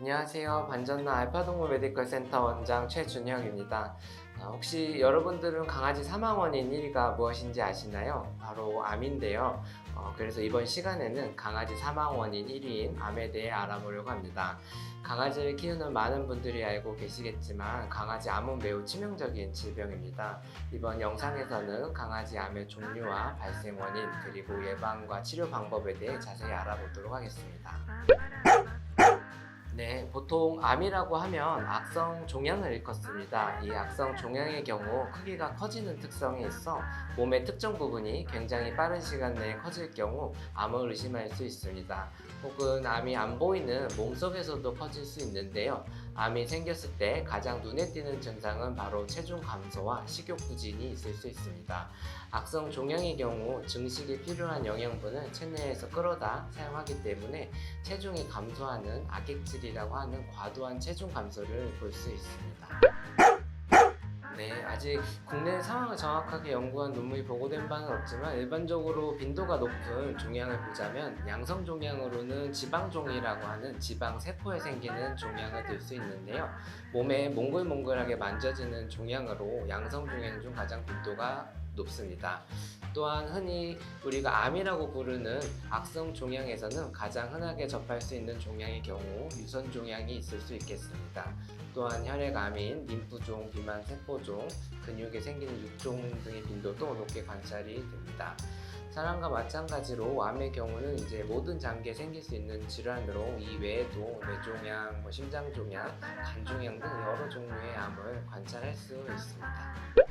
안녕하세요. 반전나 알파동물 메디컬 센터 원장 최준혁입니다. 아, 혹시 여러분들은 강아지 사망 원인 1위가 무엇인지 아시나요? 바로 암인데요. 어, 그래서 이번 시간에는 강아지 사망 원인 1위인 암에 대해 알아보려고 합니다. 강아지를 키우는 많은 분들이 알고 계시겠지만 강아지 암은 매우 치명적인 질병입니다. 이번 영상에서는 강아지 암의 종류와 발생 원인 그리고 예방과 치료 방법에 대해 자세히 알아보도록 하겠습니다. 네, 보통 암이라고 하면 악성 종양을 일컫습니다. 이 악성 종양의 경우 크기가 커지는 특성이 있어 몸의 특정 부분이 굉장히 빠른 시간 내에 커질 경우 암을 의심할 수 있습니다. 혹은 암이 안 보이는 몸속에서도 커질 수 있는데요. 암이 생겼을 때 가장 눈에 띄는 증상은 바로 체중 감소와 식욕 부진이 있을 수 있습니다. 악성 종양의 경우 증식이 필요한 영양분을 체내에서 끌어다 사용하기 때문에 체중이 감소하는 악액질이라고 하는 과도한 체중 감소를 볼 수 있습니다. 네, 아직 국내 상황을 정확하게 연구한 논문이 보고된 바는 없지만 일반적으로 빈도가 높은 종양을 보자면 양성 종양으로는 지방종이라고 하는 지방 세포에 생기는 종양을 들 수 있는데요. 몸에 몽글몽글하게 만져지는 종양으로 양성 종양 중 가장 빈도가 높습니다. 또한 흔히 우리가 암이라고 부르는 악성 종양에서는 가장 흔하게 접할 수 있는 종양의 경우 유선 종양이 있을 수 있겠습니다. 또한 혈액암인 림프종, 비만 세포종, 근육에 생기는 육종 등의 빈도도 높게 관찰이 됩니다. 사람과 마찬가지로 암의 경우는 이제 모든 장기에 생길 수 있는 질환으로 이 외에도 뇌종양, 뭐 심장종양, 간종양 등 여러 종류의 암을 관찰할 수 있습니다.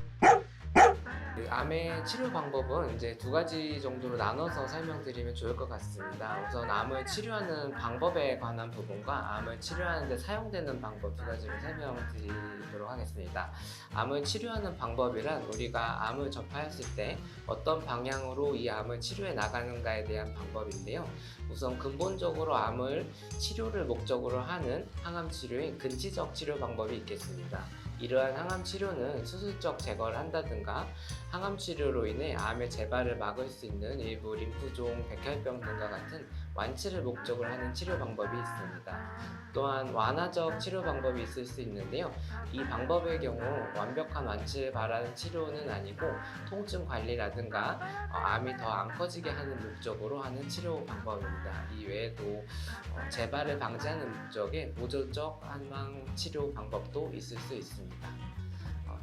그 암의 치료 방법은 이제 두 가지 정도로 나눠서 설명드리면 좋을 것 같습니다. 우선 암을 치료하는 방법에 관한 부분과 암을 치료하는데 사용되는 방법 두 가지를 설명드리도록 하겠습니다. 암을 치료하는 방법이란 우리가 암을 접하였을 때 어떤 방향으로 이 암을 치료해 나가는가에 대한 방법인데요. 우선 근본적으로 암을 치료를 목적으로 하는 항암 치료인 근치적 치료 방법이 있겠습니다. 이러한 항암 치료는 수술적 제거를 한다든가 항암 치료로 인해 암의 재발을 막을 수 있는 일부 림프종, 백혈병 등과 같은 완치를 목적으로 하는 치료 방법이 있습니다. 또한 완화적 치료 방법이 있을 수 있는데요. 이 방법의 경우 완벽한 완치를 바라는 치료는 아니고 통증 관리라든가 어, 암이 더 안 커지게 하는 목적으로 하는 치료 방법입니다. 이 외에도 어, 재발을 방지하는 목적의 보조적 한방 치료 방법도 있을 수 있습니다.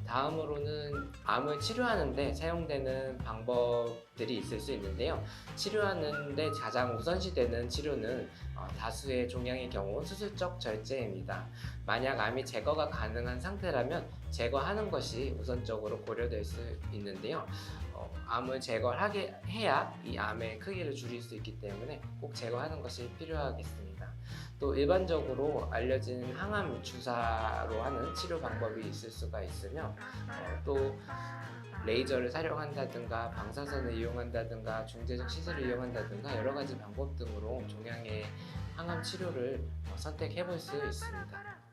어, 다음으로는 암을 치료하는데 사용되는 방법들이 있을 수 있는데요. 치료하는데 가장 우선시되는 치료는 어, 다수의 종양의 경우 수술적 절제입니다. 만약 암이 제거가 가능한 상태라면 제거하는 것이 우선적으로 고려될 수 있는데요. 어, 암을 제거하게 해야 이 암의 크기를 줄일 수 있기 때문에 꼭 제거하는 것이 필요하겠습니다. 또 일반적으로 알려진 항암 주사로 하는 치료 방법이 있을 수가 있으며 어, 또 레이저를 사용한다든가 방사선을 이용한다든가 중재적 시술을 이용한다든가 여러 가지 방법 등으로 종양의 항암 치료를 어, 선택해 볼 수 있습니다.